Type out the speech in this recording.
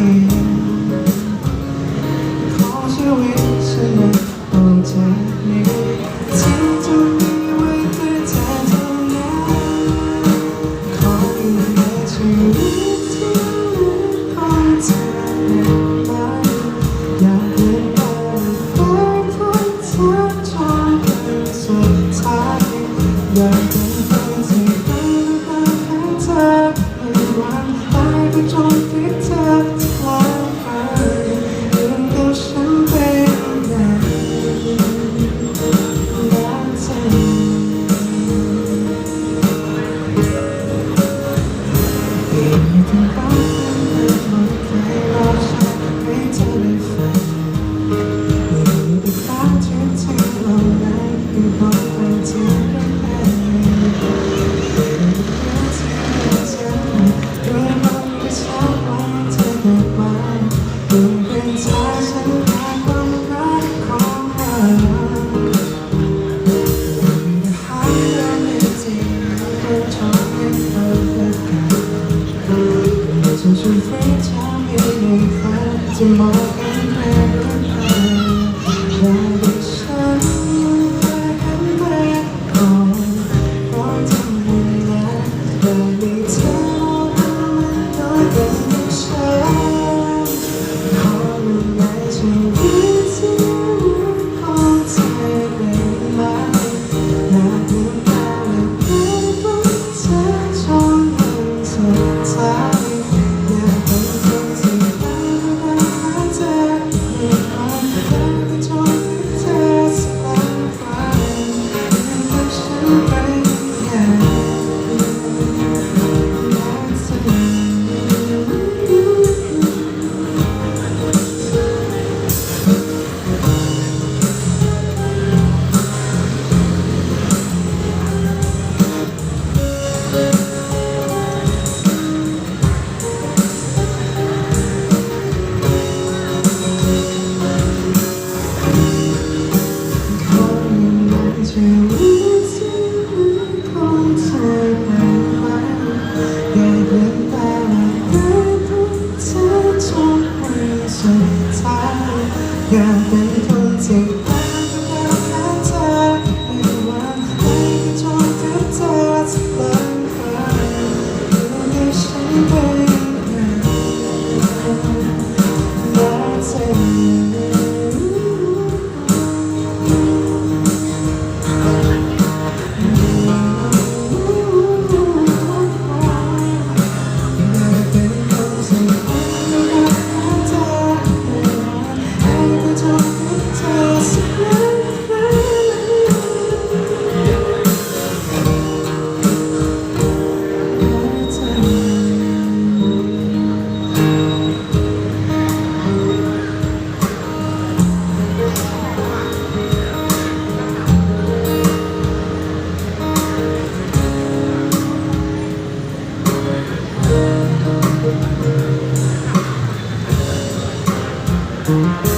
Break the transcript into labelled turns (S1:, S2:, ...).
S1: ทีขอชีวิตฉันตอนจากนี้ทิ้งตรงนี้ไว้เพื่อเธอเท่านั้นขออยู่ในชีวิตที่ของเธอได้อยากเดินไปแค่ทุกเธอจนเป็นสุดท้ายอยากเดินไปที่ไปแล้วแค่เธอ Thank you. ฉันช่วยฟ้าทำให้ในฟ้าจะมองกันแทนกันไป Thy
S2: Música